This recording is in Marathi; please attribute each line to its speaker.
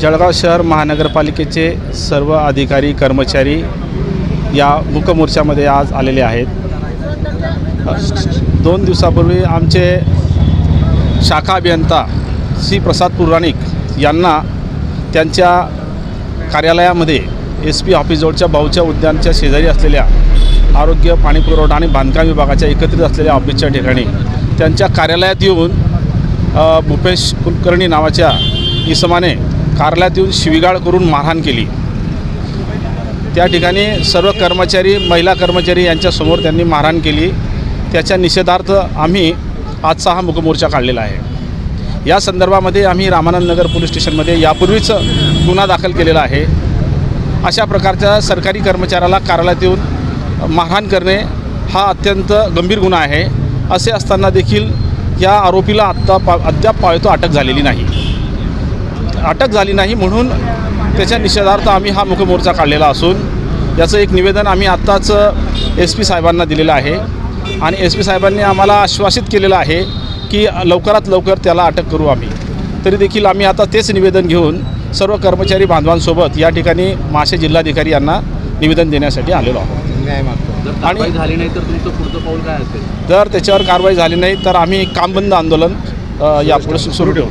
Speaker 1: जळगाव शहर महानगरपालिकेचे सर्व अधिकारी कर्मचारी या मुकमोर्चामध्ये आज आलेले आहेत. दोन दिवसापूर्वी आमचे शाखा अभियंता श्री प्रसाद पुराणिक यांना त्यांच्या कार्यालयामध्ये एस पी ऑफिसजवळच्या भाऊच्या उद्यानच्या शेजारी असलेल्या आरोग्य पाणीपुरवठा आणि बांधकाम विभागाच्या एकत्रित असलेल्या ऑफिसच्या ठिकाणी त्यांच्या कार्यालयात येऊन भूपेश कुलकर्णी नावाच्या इसमाने कार्यालयात येऊन शिविगाळ करून मारहाण केली. त्या ठिकाणी सर्व कर्मचारी महिला कर्मचारी यांच्यासमोर त्यांनी मारहाण केली. त्याच्या निषेधार्थ आम्ही आजचा हा मुकमोर्चा काढलेला आहे. या संदर्भामध्ये आम्ही रामानंद नगर पोलीस स्टेशनमध्ये यापूर्वीच गुन्हा दाखल केलेला आहे. अशा प्रकारच्या सरकारी कर्मचाऱ्याला कार्यालयात येऊन मारहाण करणे हा अत्यंत गंभीर गुन्हा आहे. असे असताना देखील या आरोपीला आत्ता पा अद्याप पाळतो अटक झालेली नाही. अटक झाली नाही म्हणून त्याच्या निषेधार्थ आम्ही हा मुखमोर्चा काढलेला असून याचं एक निवेदन आम्ही आत्ताच एस पी साहेबांना दिलेलं आहे. आणि एस पी साहेबांनी आम्हाला आश्वासित केलेलं आहे की लवकरात लवकर त्याला अटक करू आम्ही. तरी देखील आम्ही आता तेच निवेदन घेऊन सर्व कर्मचारी बांधवांसोबत या ठिकाणी मासे जिल्हाधिकारी यांना निवेदन देण्यासाठी आलेलो आहोत.
Speaker 2: कारवाई झाली नाही तर तुमचं पुढचं पाऊल काय असेल?
Speaker 1: जर त्याच्यावर कारवाई झाली नाही तर आम्ही कामबंद आंदोलन यापुढे सुरू ठेवू